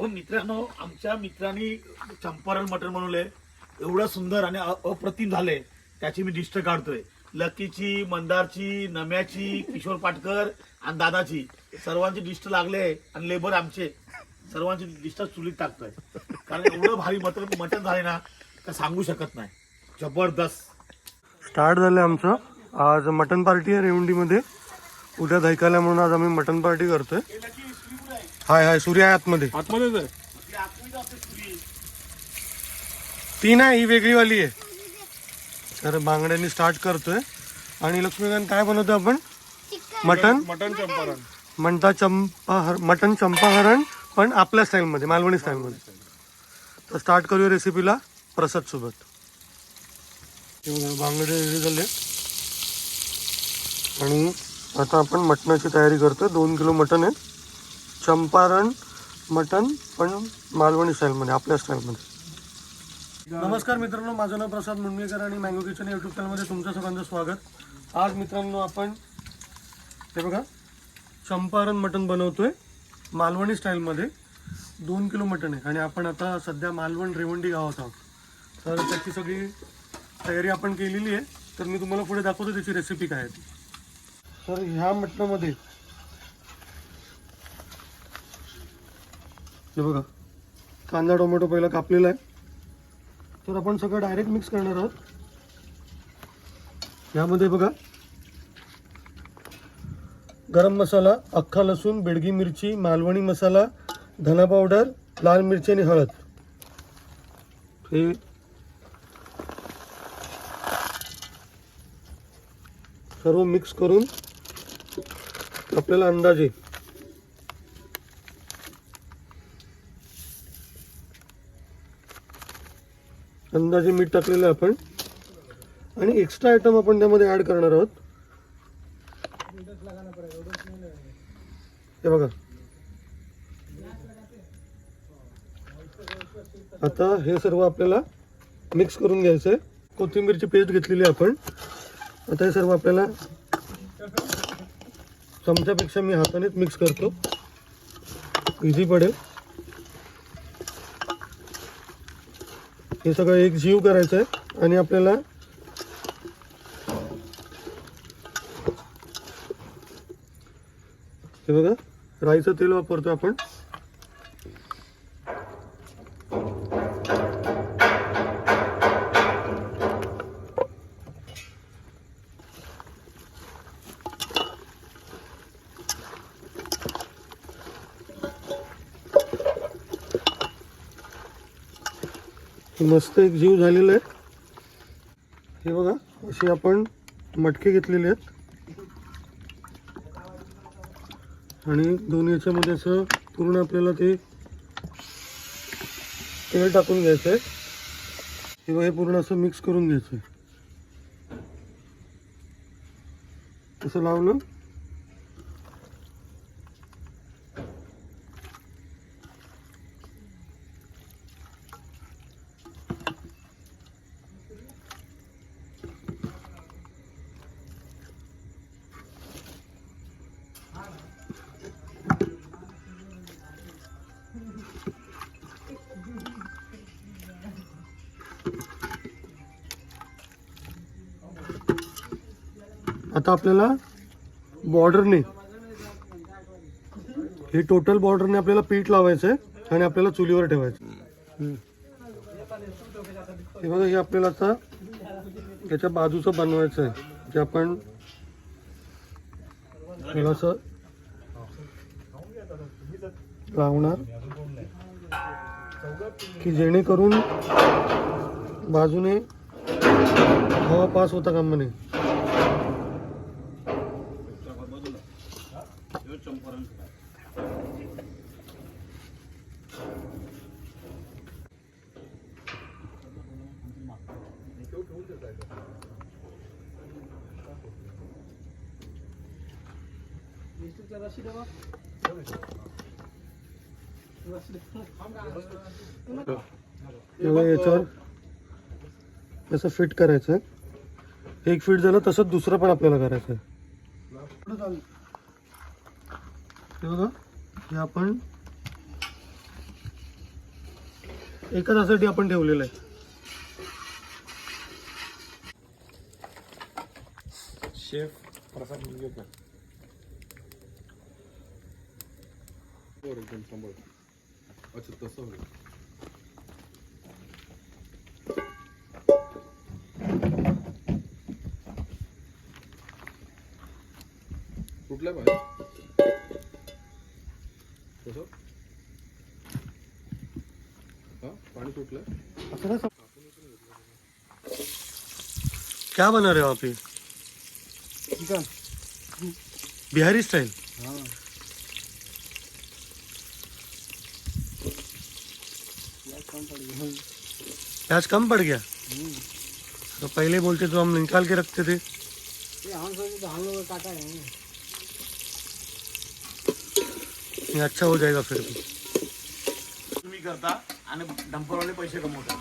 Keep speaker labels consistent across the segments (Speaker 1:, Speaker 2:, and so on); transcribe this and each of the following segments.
Speaker 1: अहो मित्रांनो आमच्या मित्रांनी चंपारण मटण बनवले एवढं सुंदर आणि अप्रतिम झाले त्याची मी लिस्ट काढतोय. लकीची मंदारची नम्याची किशोर पाटकर आणि दादाची. सर्वांची लिस्ट लागले आणि लेबर आमचे. सर्वांची लिस्ट चुलीत टाकतोय. कारण एवढं भारी मटण मटण झाले ना का सांगू शकत नाही. जबरदस्त.
Speaker 2: स्टार्ट झालं आमचं. आज मटन पार्टी आहे रेवंडीमध्ये. उद्या दैकाला म्हणून आज आम्ही मटन पार्टी करतोय. हाय हाय सूर्य आहे आतमध्ये.
Speaker 3: आतमध्येच आहे.
Speaker 2: ती नाही ही वेगळी वाली आहे. तर बांगड्यांनी स्टार्ट करतोय. आणि लक्ष्मीकांत काय बनवतो आपण? मटन?
Speaker 3: मटन चंपारण.
Speaker 2: म्हणता चंपाहर मटन चंपाहरण पण आपल्या स्टाईलमध्ये मालवणी स्टाईलमध्ये तर स्टार्ट करूया रेसिपीला प्रसाद सोबत. हे बघा, बांगडे रेडी झाले. आणि आता आपण मटणाची तयारी करतोय. दोन किलो मटण आहे. चंपारण मटन पण मालवणी स्टाईलमध्ये आपल्या स्टाईलमध्ये नमस्कार मित्रांनो माझं नाव प्रसाद मुंडेकर आणि मँगो किचन यूट्यूब चॅनलमध्ये तुमचं सगळ्यांचं स्वागत. आज मित्रांनो आपण हे बघा चंपारण मटन बनवतोय मालवणी स्टाईलमध्ये दोन किलो मटण आहे. आणि आपण आता सध्या मालवण रेवंडी गावात आहोत. तर त्याची सगळी तयारी आपण केलेली आहे. तर मी तुम्हाला पुढे दाखवतो त्याची रेसिपी काय आहे ती. तर ह्या मटणामध्ये हे बघा. कांदा टोमॅटो पहिला कापलेला आहे. तर आपण सगळं डायरेक्ट मिक्स करणार आहोत. यामध्ये बघा. गरम मसाला अख्खा लसूण बेडगी मिरची मालवणी मसाला धना पावडर लाल मिरची आणि हळद. हे सर्व मिक्स करून आपल्याला अंदाजे अंदाजे मीठ टाकलेलं आहे आपण. आणि एक्स्ट्रा आयटम आपण त्यामध्ये ऍड करणार आहोत. हे बघा. आता हे सर्व आपल्याला मिक्स करून घ्यायचं आहे कोथिंबीरची पेस्ट घेतलेली आपण. आता हे सर्व आपल्याला चमच्यापेक्षा मी हातानेच मिक्स करतो. इझी पडेल. हे सगळं एक जीव करायचं आहे आणि आपल्याला हे बघा राईचं तेल वापरतो आपण. मस्त एक जीव झालेला आहे. हे बघा असे आपण मटके घेतलेले आहेत. आणि दोन्ही याच्यामध्ये असं पूर्ण आपल्याला ते तेल टाकून घ्यायचं आहे हे बघा हे पूर्ण असं मिक्स करून घ्यायचं आहे असं लावलं. आता आपल्याला बॉर्डरने हे टोटल बॉर्डरने आपल्याला पीठ लावायचं आहे आणि आपल्याला चुलीवर ठेवायचं हे बघा हे आपल्याला आता त्याच्या बाजूचं बनवायचं आहे. जे आपण असं लावणार की जेणेकरून बाजूने हवा पास होता कामा नये याच्यावर तसं फिट करायचं एक फिट झालं तसंच दुसरं पण आपल्याला करायचं आहे. हे बघा हे आपण एका तासासाठी आपण ठेवलेलं आहे.
Speaker 3: शेफ प्रसाद मुलगेकर एकदम सांभाळ अच्छा तसं होईल. कुठल्या पाहिजे कसं हा पाणी सुटलं
Speaker 2: असं नाही सम- क्या बना रहे हो आप ये? बिहारी स्टाइल? प्याज कम पड़ गया। तो पहले बोलते तो हम निकाल के रखते थे। ये अच्छा हो जाएगा फिर भी।
Speaker 1: तुम्ही करता आणि डंपरवाले पैसे कमवता.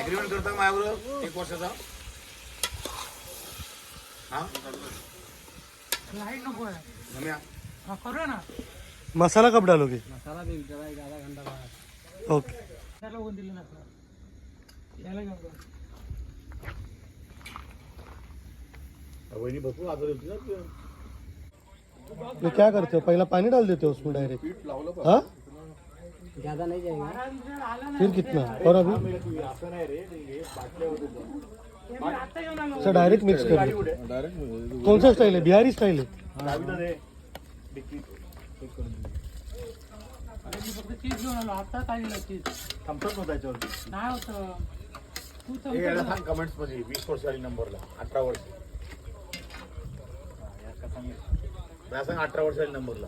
Speaker 1: ऍग्रीमेंट करता माझ्याबरोबर? एक वर्षाचा. हा? रम्या,
Speaker 2: मसाला कब डालोगे?
Speaker 4: मसाला भी जरा एक आधा घंटा बाद.
Speaker 2: ओके.
Speaker 4: त्याला कोण दिले ना याला घेऊन जा.
Speaker 1: वहिनी भरपूर आजारी होती ना ती.
Speaker 2: ये क्या करते हो पहला पानी डाल देते हो उसमें डायरेक्ट
Speaker 3: पीठ लावलं
Speaker 2: हाँ
Speaker 4: ज्यादा नहीं जाएगा
Speaker 2: फिर कितना और अभी
Speaker 1: असं नाही रे हे बाटल्या होत्या.
Speaker 2: सर डायरेक्ट मिक्स कर
Speaker 1: गाडी
Speaker 2: दो.
Speaker 1: कुठे
Speaker 3: डायरेक्ट
Speaker 2: कौन सा स्टाइल है बिहारी स्टाइल है
Speaker 1: चावी तर दे. डिक्कीत.
Speaker 4: मी फक्त चीज घेऊन आलो आता आलेलं चीज
Speaker 1: थांबतात ना त्याच्यावरती
Speaker 4: नाही होत तू तर
Speaker 1: हे याला सांग कमेंट्समध्ये वीस वर्ष आली नंबरला अठरा वर्ष हा, याला सांग. अठरा वर्ष आली नंबरला.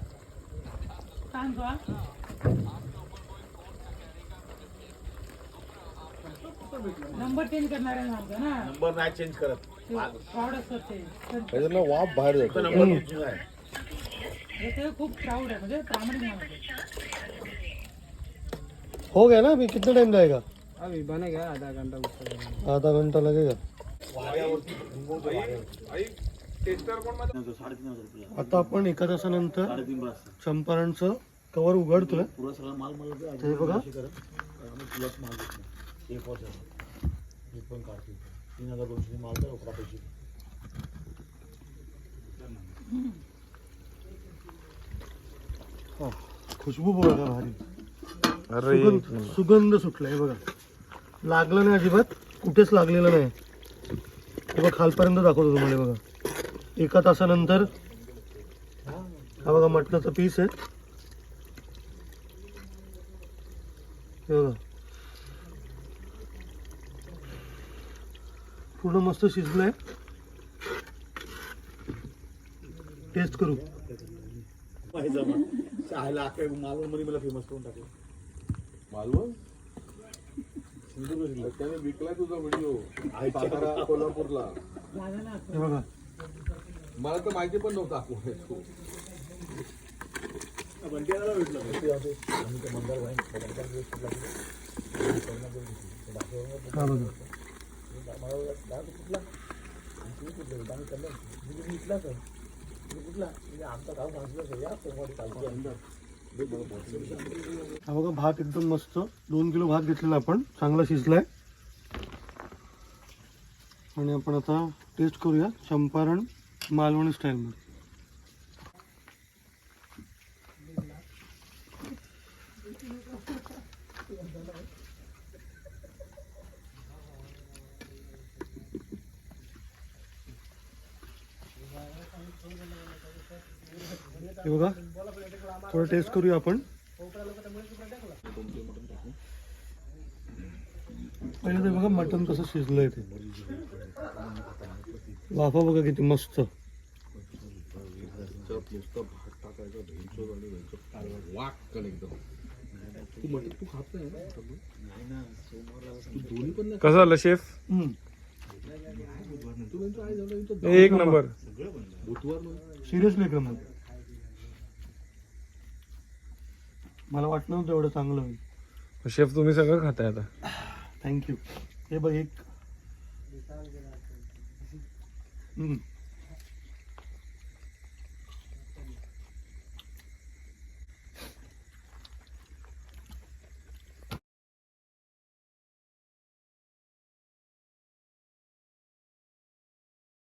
Speaker 4: नंबर चेंज करणार आहे ना.
Speaker 1: नंबर नाही चेंज करत.
Speaker 4: असतात ते. तर
Speaker 3: वाफ बाहेर
Speaker 1: फक्त
Speaker 3: जातो
Speaker 1: नंबर आहे
Speaker 4: हे ते खूप प्राऊड आहे म्हणजे प्रामाणिक माणूस आहे.
Speaker 2: हो गया ना अभी कितना टाइम जाएगा?
Speaker 4: अभी बनेगा आधा घंटा
Speaker 2: आधा घंटा लगेगा।
Speaker 1: वाऱ्यावरती घुमवतो वाऱ्यावरती.
Speaker 2: आता आपण एका तासानंतर चंपारणचं कवर उघडतोय. बघा.
Speaker 1: तीन हजार दोनशे माल पैसे
Speaker 2: खुशबू बघा भारी. सुगंध सुगंध सुटलाय बघा. लागलं नाही अजिबात. कुठेच लागलेलं नाही. बघा खालपर्यंत दाखवतो तुम्हाला बघा. एका तासानंतर. हा बघा मटणाचा पीस आहे. हे बघा. पूर्ण मस्त शिजलंय. टेस्ट करू.
Speaker 1: मालवणमध्ये मला फेमस करून टाकलं
Speaker 3: मालवण? सिंधुदुर्ग. त्याने विकलाय तुझा व्हिडिओ कोल्हापूरला.
Speaker 2: हे बघा.
Speaker 3: मला तर माहिती पण नव्हता कोण आहे तो.
Speaker 2: हा बघा भात एकदम मस्त. दोन किलो भात घेतलेला आपण. चांगला शिजलाय. आणि आपण आता टेस्ट करूया. चंपारण. मालवणी स्टाईलमध्ये हे बघा थोडं टेस्ट करूया आपण. पहिले ते बघा मटन कसं शिजलंय ते. वाफा बघा किती मस्त.
Speaker 5: कसं झालं शेफ? एक नंबर.
Speaker 2: सिरियसली एकदम मला वाटलं नव्हतं एवढं चांगलं होईल.
Speaker 5: शेफ तुम्ही सगळं खाताय आता.
Speaker 2: थँक्यू हे बघ एक Mm.